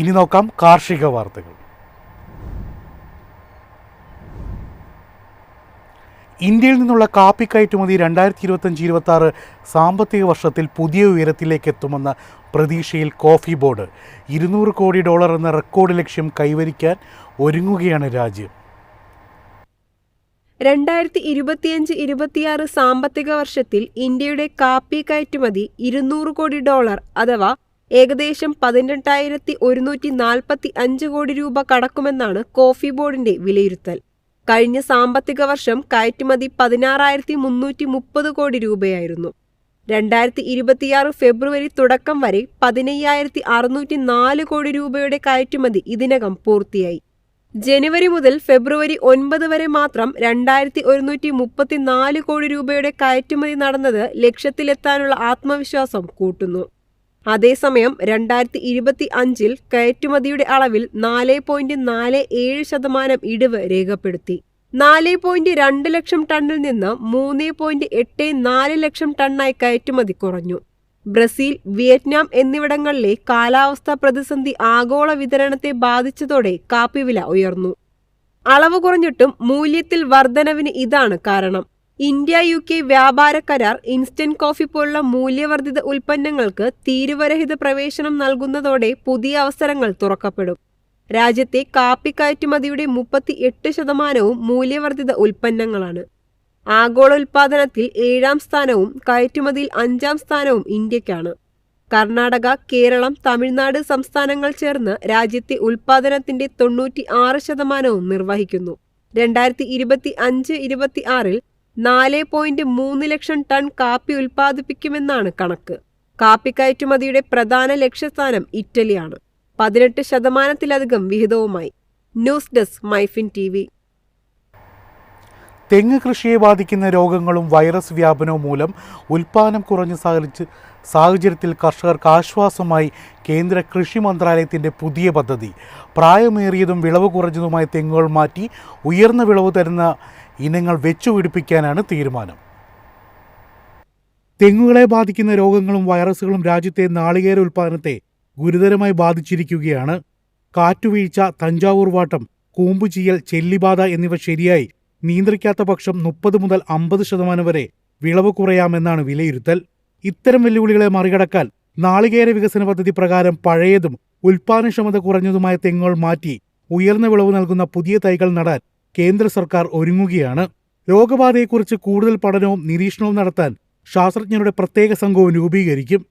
ഇനി നോക്കാം കാർഷിക വാർത്തകൾ. ഇന്ത്യയിൽ നിന്നുള്ള കാപ്പി കയറ്റുമതി രണ്ടായിരത്തി ഇരുപത്തഞ്ച് ഇരുപത്തി ആറ് സാമ്പത്തിക വർഷത്തിൽ പുതിയ ഉയരത്തിലേക്ക് എത്തുമെന്ന പ്രതീക്ഷയിൽ കോഫി ബോർഡ് ഇരുന്നൂറ് കോടി ഡോളർ എന്ന റെക്കോർഡ് ലക്ഷ്യം കൈവരിക്കാൻ ഒരുങ്ങുകയാണ് രാജ്യം. രണ്ടായിരത്തി ഇരുപത്തിയഞ്ച് ഇരുപത്തിയാറ് സാമ്പത്തിക വർഷത്തിൽ ഇന്ത്യയുടെ കാപ്പി കയറ്റുമതി ഇരുന്നൂറ് കോടി ഡോളർ അഥവാ ഏകദേശം പതിനെട്ടായിരത്തി ഒരുന്നൂറ്റി നാൽപ്പത്തി അഞ്ച് കോടി രൂപ കടക്കുമെന്നാണ് കോഫി ബോർഡിന്റെ വിലയിരുത്തൽ. കഴിഞ്ഞ സാമ്പത്തിക വർഷം കയറ്റുമതി പതിനാറായിരത്തി മുന്നൂറ്റി മുപ്പത് കോടി രൂപയായിരുന്നു. രണ്ടായിരത്തി ഇരുപത്തിയാറ് ഫെബ്രുവരി തുടക്കം വരെ പതിനയ്യായിരത്തി അറുന്നൂറ്റി നാല് കോടി രൂപയുടെ കയറ്റുമതി ഇതിനകം പൂർത്തിയായി. ജനുവരി മുതൽ ഫെബ്രുവരി ഒൻപത് വരെ മാത്രം രണ്ടായിരത്തി ഒരുന്നൂറ്റി മുപ്പത്തിനാല് കോടി രൂപയുടെ കയറ്റുമതി നടന്നത് ലക്ഷ്യത്തിലെത്താനുള്ള ആത്മവിശ്വാസം കൂട്ടുന്നു. അതേസമയം രണ്ടായിരത്തി ഇരുപത്തി അഞ്ചിൽ കയറ്റുമതിയുടെ അളവിൽ നാല് പോയിന്റ് നാല് ഏഴ് ശതമാനം ഇടിവ് രേഖപ്പെടുത്തി. നാല് പോയിന്റ് രണ്ട് ലക്ഷം ടണ്ണിൽ നിന്ന് മൂന്ന് പോയിന്റ് എട്ട് നാല് ലക്ഷം ടണ്ണായി കയറ്റുമതി കുറഞ്ഞു. ബ്രസീൽ വിയറ്റ്നാം എന്നിവിടങ്ങളിലെ കാലാവസ്ഥാ പ്രതിസന്ധി ആഗോള വിതരണത്തെ ബാധിച്ചതോടെ കാപ്പി വില ഉയർന്നു. അളവ് കുറഞ്ഞിട്ടും മൂല്യത്തിൽ വർധനവിന് ഇതാണ് കാരണം. ഇന്ത്യ യു കെ വ്യാപാര കരാർ ഇൻസ്റ്റന്റ് കോഫി പോലുള്ള മൂല്യവർദ്ധിത ഉൽപ്പന്നങ്ങൾക്ക് തീരുവരഹിത പ്രവേശനം നൽകുന്നതോടെ പുതിയ അവസരങ്ങൾ തുറക്കപ്പെടും. രാജ്യത്തെ കാപ്പി കയറ്റുമതിയുടെ മുപ്പത്തി എട്ട് ശതമാനവും മൂല്യവർദ്ധിത ഉൽപ്പന്നങ്ങളാണ്. ആഗോള ഉൽപാദനത്തിൽ ഏഴാം സ്ഥാനവും കയറ്റുമതിയിൽ അഞ്ചാം സ്ഥാനവും ഇന്ത്യക്കാണ്. കർണാടക കേരളം തമിഴ്നാട് സംസ്ഥാനങ്ങൾ ചേർന്ന് രാജ്യത്തെ ഉൽപാദനത്തിന്റെ തൊണ്ണൂറ്റി ആറ് ശതമാനവും നിർവഹിക്കുന്നു. രണ്ടായിരത്തി ഇരുപത്തി അഞ്ച് ഇരുപത്തി ആറിൽ നാല് പോയിന്റ് മൂന്ന് ലക്ഷം ടൺ കാപ്പി ഉൽപ്പാദിപ്പിക്കുമെന്നാണ് കണക്ക്. കാപ്പി കയറ്റുമതിയുടെ പ്രധാന ലക്ഷ്യസ്ഥാനം ഇറ്റലിയാണ്. പതിനെട്ട് ശതമാനത്തിലധികം വിഹിതവുമായി. News desk Myfin T V. തെങ്ങ് കൃഷിയെ ബാധിക്കുന്ന രോഗങ്ങളും വൈറസ് വ്യാപനവും മൂലം ഉൽപ്പാദനം കുറഞ്ഞ സാഹചര്യ സാഹചര്യത്തിൽ കർഷകർക്ക് ആശ്വാസമായി കേന്ദ്ര കൃഷി മന്ത്രാലയത്തിന്റെ പുതിയ പദ്ധതി. പ്രായമേറിയതും വിളവ് കുറഞ്ഞതുമായ തെങ്ങുകൾ മാറ്റി ഉയർന്ന വിളവ് തരുന്ന ഇനങ്ങൾ വെച്ചുപിടിപ്പിക്കാനാണ് തീരുമാനം. തെങ്ങുകളെ ബാധിക്കുന്ന രോഗങ്ങളും വൈറസുകളും രാജ്യത്തെ നാളികേര ഉൽപ്പാദനത്തെ ഗുരുതരമായി ബാധിച്ചിരിക്കുകയാണ്. കാറ്റുവീഴ്ച തഞ്ചാവൂർ വാട്ടം കൂമ്പുചീയൽ ചെല്ലിബാധ എന്നിവ ശരിയായി നിയന്ത്രിക്കാത്ത പക്ഷം മുപ്പത് മുതൽ അമ്പത് ശതമാനം വരെ വിളവ് കുറയാമെന്നാണ് വിലയിരുത്തൽ. ഇത്തരം വെല്ലുവിളികളെ മറികടക്കാൻ നാളികേര വികസന പദ്ധതി പ്രകാരം പഴയതും ഉൽപ്പാദനക്ഷമത കുറഞ്ഞതുമായ തെങ്ങുകൾ മാറ്റി ഉയർന്ന വിളവ് നൽകുന്ന പുതിയ തൈകൾ നടാൻ കേന്ദ്ര സർക്കാർ ഒരുങ്ങുകയാണ്. രോഗബാധയെക്കുറിച്ച് കൂടുതൽ പഠനവും നിരീക്ഷണവും നടത്താൻ ശാസ്ത്രജ്ഞരുടെ പ്രത്യേക സംഘവും രൂപീകരിക്കും.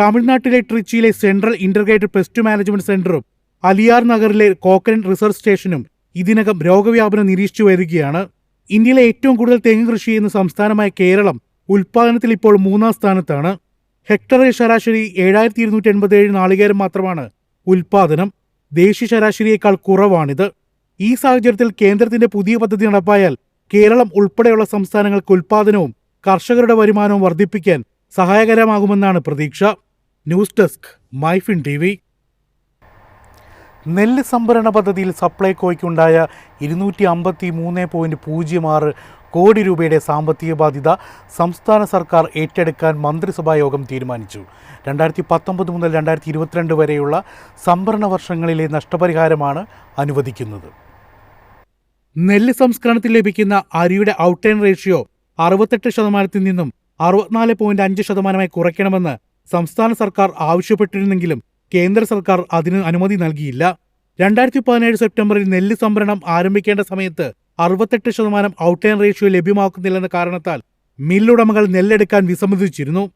തമിഴ്നാട്ടിലെ ട്രിച്ചിയിലെ സെൻട്രൽ ഇന്റർഗ്രേറ്റഡ് പെസ്റ്റ് മാനേജ്മെന്റ് സെന്ററും അലിയാർ നഗറിലെ കോക്കരൻ റിസർച്ച് സ്റ്റേഷനും ഇതിനകം രോഗവ്യാപനം നിരീക്ഷിച്ചു വരികയാണ്. ഇന്ത്യയിലെ ഏറ്റവും കൂടുതൽ തെങ്ങ് കൃഷി ചെയ്യുന്ന സംസ്ഥാനമായ കേരളം ഉൽപാദനത്തിൽ ഇപ്പോൾ മൂന്നാം സ്ഥാനത്താണ്. ഹെക്ടറിൽ ശരാശരി ഏഴായിരത്തി ഇരുന്നൂറ്റി എൺപത്തി ഏഴ് നാളികേരം മാത്രമാണ് ഉൽപാദനം ദേശീയ ശരാശരിയേക്കാൾ കുറവാണിത്. ഈ സാഹചര്യത്തിൽ കേന്ദ്രത്തിന്റെ പുതിയ പദ്ധതി നടപ്പായാൽ കേരളം ഉൾപ്പെടെയുള്ള സംസ്ഥാനങ്ങൾക്ക് ഉൽപാദനവും കർഷകരുടെ വരുമാനവും വർദ്ധിപ്പിക്കാൻ സഹായകരമാകുമെന്നാണ് പ്രതീക്ഷ. News desk Myfin T V നെല്ല് സംഭരണ പദ്ധതിയിൽ സപ്ലൈകോയ്ക്കുണ്ടായ ഇരുന്നൂറ്റി അമ്പത്തി മൂന്ന് പോയിന്റ് പൂജ്യം ആറ് കോടി രൂപയുടെ സാമ്പത്തിക ബാധ്യത സംസ്ഥാന സർക്കാർ ഏറ്റെടുക്കാൻ മന്ത്രിസഭാ യോഗം തീരുമാനിച്ചു. രണ്ടായിരത്തി പത്തൊമ്പത് മുതൽ രണ്ടായിരത്തി ഇരുപത്തിരണ്ട് വരെയുള്ള സംഭരണ വർഷങ്ങളിലെ നഷ്ടപരിഹാരമാണ് അനുവദിക്കുന്നത്. നെല്ല് സംസ്കരണത്തിൽ ലഭിക്കുന്ന അരിയുടെ ഔട്ടേൺ റേഷ്യോ അറുപത്തെട്ട് ശതമാനത്തിൽ നിന്നും അറുപത്തിനാല് പോയിന്റ് അഞ്ച് ശതമാനമായി കുറയ്ക്കണമെന്ന് സംസ്ഥാന സർക്കാർ ആവശ്യപ്പെട്ടിരുന്നെങ്കിലും കേന്ദ്ര സർക്കാർ അതിന് അനുമതി നൽകിയില്ല. രണ്ടായിരത്തി പതിനേഴ് സെപ്റ്റംബറിൽ നെല്ല് സംഭരണം ആരംഭിക്കേണ്ട സമയത്ത് അറുപത്തെട്ട് ശതമാനം ഔട്ടേൺ റേഷ്യോ ലഭ്യമാക്കുന്നില്ലെന്ന കാരണത്താൽ മില്ലുടമകൾ നെല്ലെടുക്കാൻ വിസമ്മതിച്ചിരുന്നു.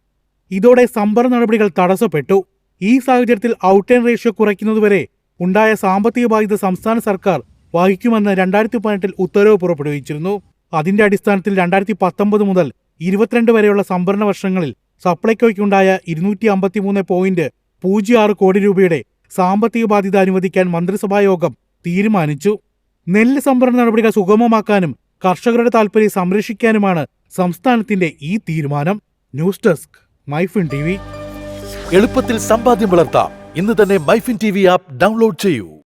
ഇതോടെ സംഭരണ നടപടികൾ തടസ്സപ്പെട്ടു. ഈ സാഹചര്യത്തിൽ ഔട്ടേൺ റേഷ്യോ കുറയ്ക്കുന്നതുവരെ ഉണ്ടായ സാമ്പത്തിക ബാധ്യത സംസ്ഥാന സർക്കാർ വഹിക്കുമെന്ന് രണ്ടായിരത്തി പതിനെട്ടിൽ ഉത്തരവ് പുറപ്പെടുവിച്ചിരുന്നു. അതിന്റെ അടിസ്ഥാനത്തിൽ രണ്ടായിരത്തി പത്തൊമ്പത് മുതൽ ഇരുപത്തിരണ്ട് വരെയുള്ള സംഭരണ വർഷങ്ങളിൽ സപ്ലൈകോയ്ക്കുണ്ടായ ഇരുന്നൂറ്റി അമ്പത്തിമൂന്ന് പോയിന്റ് പൂജ്യം ആറ് കോടി രൂപയുടെ സാമ്പത്തിക ബാധ്യത അനുവദിക്കാൻ മന്ത്രിസഭാ യോഗം തീരുമാനിച്ചു. നെല്ല് സംഭരണ നടപടികൾ സുഗമമാക്കാനും കർഷകരുടെ താൽപര്യം സംരക്ഷിക്കാനുമാണ് സംസ്ഥാനത്തിന്റെ ഈ തീരുമാനം. ന്യൂസ് ഡെസ്ക് മൈഫിൻ ടി എളുപ്പത്തിൽ സമ്പാദ്യം വളർത്താം. ഇന്ന് തന്നെ മൈഫിൻ ടി ആപ്പ് ഡൗൺലോഡ് ചെയ്യൂ.